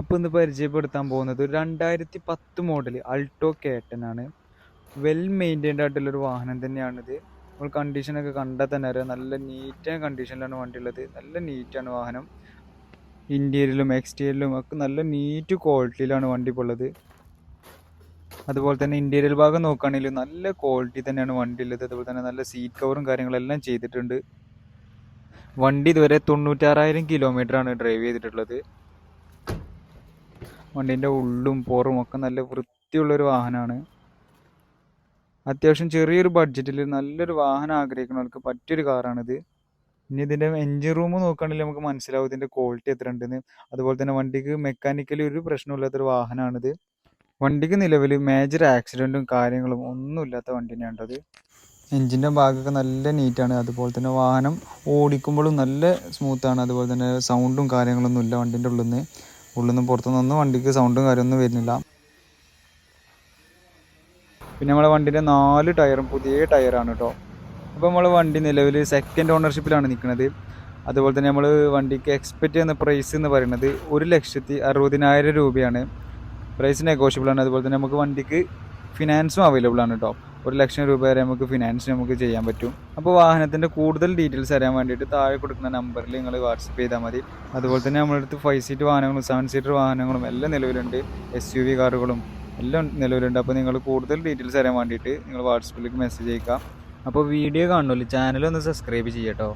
അപ്പോൾ ഇന്ന് പരിചയപ്പെടുത്താൻ പോകുന്നത് രണ്ടായിരത്തി പത്ത് മോഡൽ അൾട്ടോ കേട്ടനാണ് വെൽ മെയിന്റൈൻഡ് ആയിട്ടുള്ളൊരു വാഹനം തന്നെയാണിത്. നമ്മൾ കണ്ടീഷനൊക്കെ കണ്ടാൽ തന്നെ അറിയാം. നല്ല നീറ്റ് കണ്ടീഷനിലാണ് വണ്ടി ഉള്ളത്. നല്ല നീറ്റാണ് വാഹനം. ഇന്റീരിയലും എക്സ്റ്റീരിയലും ഒക്കെ നല്ല നീറ്റ് ക്വാളിറ്റിയിലാണ് വണ്ടി ഇപ്പോൾ ഉള്ളത്. അതുപോലെ തന്നെ ഇന്റീരിയൽ ഭാഗം നോക്കുകയാണെങ്കിൽ നല്ല ക്വാളിറ്റി തന്നെയാണ് വണ്ടി ഉള്ളത്. അതുപോലെ തന്നെ നല്ല സീറ്റ് കവറും കാര്യങ്ങളെല്ലാം ചെയ്തിട്ടുണ്ട്. വണ്ടി ഇതുവരെ തൊണ്ണൂറ്റാറായിരം കിലോമീറ്ററാണ് ഡ്രൈവ് ചെയ്തിട്ടുള്ളത്. വണ്ടീന്റെ ഉള്ളും പുറവും ഒക്കെ നല്ല വൃത്തിയുള്ളൊരു വാഹനമാണ് അത്യാവശ്യം ചെറിയൊരു ബഡ്ജറ്റിൽ നല്ലൊരു വാഹനം ആഗ്രഹിക്കുന്നവർക്ക് പറ്റിയൊരു കാറാണിത് ഇനി ഇതിന്റെ എൻജിൻ റൂം നോക്കുകയാണെങ്കിൽ നമുക്ക് മനസ്സിലാവും ഇതിന്റെ ക്വാളിറ്റി എത്ര ഉണ്ടെന്ന്. അതുപോലെ തന്നെ വണ്ടിക്ക് മെക്കാനിക്കലി ഒരു പ്രശ്നമില്ലാത്തൊരു വാഹനമാണിത് വണ്ടിക്ക് നിലവിൽ മേജർ ആക്സിഡന്റും കാര്യങ്ങളും ഒന്നുമില്ലാത്ത വണ്ടി തന്നെയാണത് എൻജിന്റെ ഭാഗമൊക്കെ നല്ല നീറ്റാണ് അതുപോലെ തന്നെ വാഹനം ഓടിക്കുമ്പോഴും നല്ല സ്മൂത്താണ് അതുപോലെ തന്നെ സൗണ്ടും കാര്യങ്ങളൊന്നും ഇല്ല വണ്ടീന്റെ ഉള്ളിൽ നിന്ന് ഉള്ളിൽ നിന്ന് പുറത്തുനിന്നൊന്നും വണ്ടിക്ക് സൗണ്ടും കാര്യമൊന്നും വരുന്നില്ല. പിന്നെ നമ്മളെ വണ്ടിന്റെ നാല് ടയറും പുതിയ ടയറാണ് കേട്ടോ അപ്പോൾ നമ്മൾ വണ്ടി നിലവിൽ സെക്കൻഡ് ഓണർഷിപ്പിലാണ് നിൽക്കുന്നത് അതുപോലെ തന്നെ നമ്മൾ വണ്ടിക്ക് എക്സ്പെക്റ്റ് ചെയ്യുന്ന പ്രൈസ് എന്ന് പറയുന്നത് ഒരു ലക്ഷത്തി അറുപതിനായിരം രൂപയാണ്. പ്രൈസ് നെഗോഷ്യബിളാണ് അതുപോലെ തന്നെ നമുക്ക് വണ്ടിക്ക് ഫിനാൻസും അവൈലബിൾ ആണ് കേട്ടോ ഒരു ലക്ഷം രൂപ വരെ നമുക്ക് ഫിനാൻസ് നമുക്ക് ചെയ്യാൻ പറ്റും. അപ്പോൾ വാഹനത്തിന്റെ കൂടുതൽ ഡീറ്റെയിൽസ് അറിയാൻ വേണ്ടിയിട്ട് താഴെ കൊടുക്കുന്ന നമ്പറിൽ നിങ്ങൾ വാട്സപ്പ് ചെയ്താൽ മതി. അതുപോലെ തന്നെ നമ്മളടുത്ത് ഫൈവ് സീറ്റ് വാഹനങ്ങളും സെവൻ സീറ്റർ വാഹനങ്ങളും എല്ലാം നിലവിലുണ്ട്. എസ് യു വി കാറുകളും എല്ലാം നിലവിലുണ്ട്. അപ്പോൾ നിങ്ങൾ കൂടുതൽ ഡീറ്റെയിൽസ് അറിയാൻ വേണ്ടിയിട്ട് നിങ്ങൾ വാട്സപ്പിലേക്ക് മെസ്സേജ് അയക്കാം അപ്പോൾ വീഡിയോ കാണുമല്ലോ ചാനൽ ഒന്ന് സബ്സ്ക്രൈബ് ചെയ്യട്ടോ